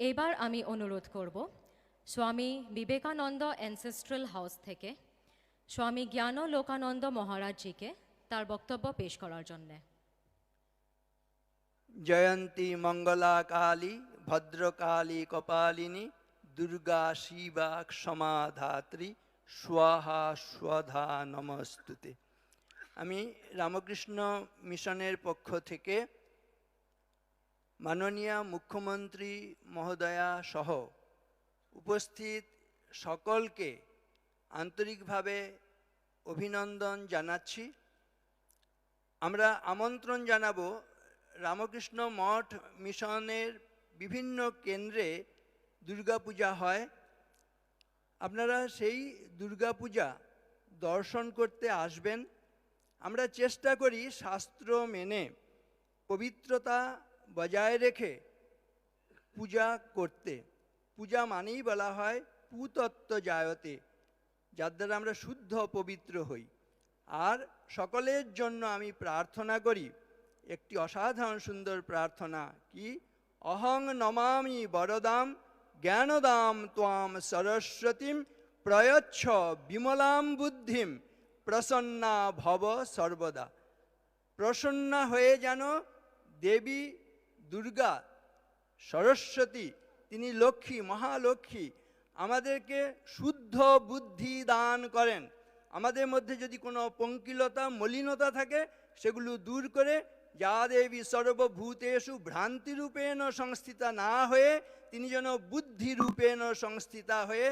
এবার আমি অনুরোধ করব, স্বামী বিবেকানন্দ অ্যানসেস্ট্রাল হাউস থেকে স্বামী জ্ঞান লোকানন্দ মহারাজজিকে তার বক্তব্য পেশ করার জন্যে। জয়ন্তী মঙ্গলা কালী ভদ্রকালী কপালিনী, দুর্গা শিবা ক্ষমাধাত্রী স্বাহা স্বধা নমস্তুতে। আমি রামকৃষ্ণ মিশনের পক্ষ থেকে মাননীয় মুখ্যমন্ত্রী মহোদয়া সহ উপস্থিত সকলকে আন্তরিকভাবে অভিনন্দন জানাচ্ছি। আমরা আমন্ত্রণ জানাব রামকৃষ্ণ মঠ মিশনের বিভিন্ন কেন্দ্রে দুর্গাপূজা হয়। আপনারা সেই দুর্গাপূজা দর্শন করতে আসবেন। আমরা চেষ্টা করি শাস্ত্র মেনে পবিত্রতা বজায় রেখে পূজা করতে। পূজা মানেই বলা হয় পুতত্ত্ব জায়তে যার দ্বারা আমরা শুদ্ধ পবিত্র হই। আর সকলের জন্য আমি প্রার্থনা করি, একটি অসাধারণ সুন্দর প্রার্থনা কি, অহং নমামি বরদাম, জ্ঞানদাম ত্বাম সরস্বতীম, প্রয়চ্ছ বিমলাম বুদ্ধিম, প্রসন্না ভব সর্বদা। প্রসন্না হয়ে যেন দেবী দুর্গা, সরস্বতী, তিনি লক্ষ্মী, মহালক্ষ্মী, আমাদেরকে শুদ্ধ বুদ্ধি দান করেন। আমাদের মধ্যে যদি কোনো পঙ্কিলতা, মলিনতা থাকে, সেগুলো দূর করে যা দেবী সর্বভূতেষু ভ্রান্তিরূপেণ সংস্থিতা না হয়ে, তিনি যেন বুদ্ধিরূপেণ সংস্থিতা হয়ে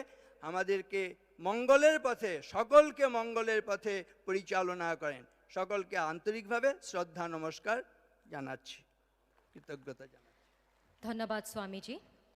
আমাদেরকে মঙ্গলের পথে, সকলকে মঙ্গলের পথে পরিচালনা করেন। সকলকে আন্তরিকভাবে শ্রদ্ধা, নমস্কার জানাচ্ছি। কৃতজ্ঞতা জানাচ্ছি। ধন্যবাদ স্বামীজি।